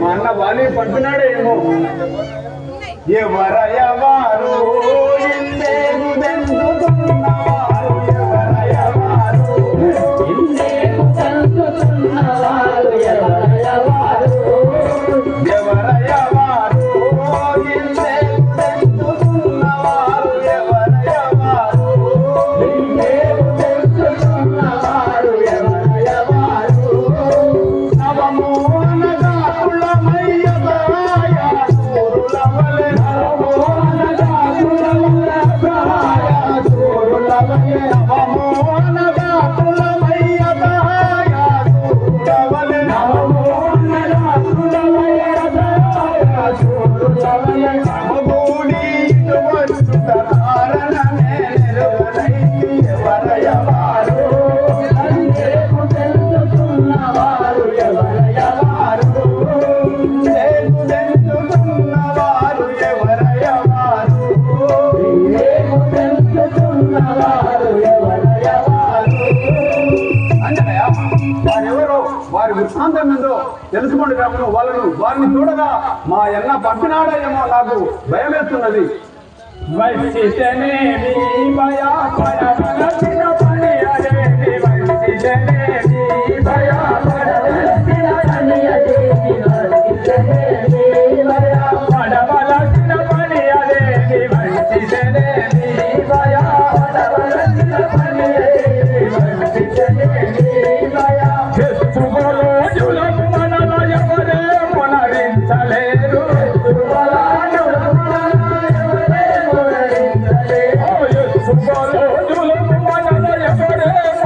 మా అన్న బాలి పడుతున్నాడేమో ఎవరయ్యా तुल भैया దృష్టాంతం ఏందో తెలుసుకోండి కాబట్టి వాళ్ళను వారిని చూడగా మా ఎన్న పంపినాడేమో నాకు భయం వేస్తున్నది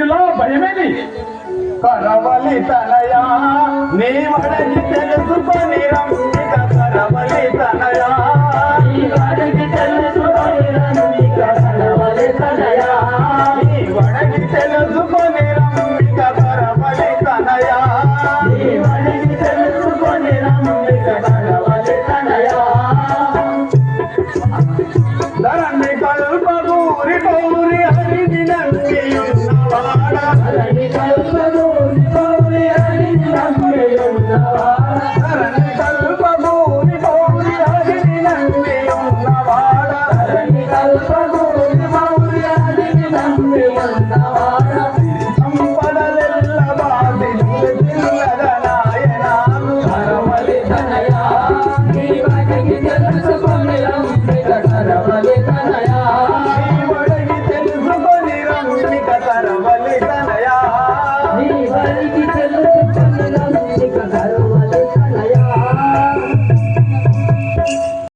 వీటిలో భయమేది? కరవలి తనయా నీ వడకి తెలుసుకొని రంగిక కరవలి తనయా. తెలుసుకొని రంగిక चलो चलो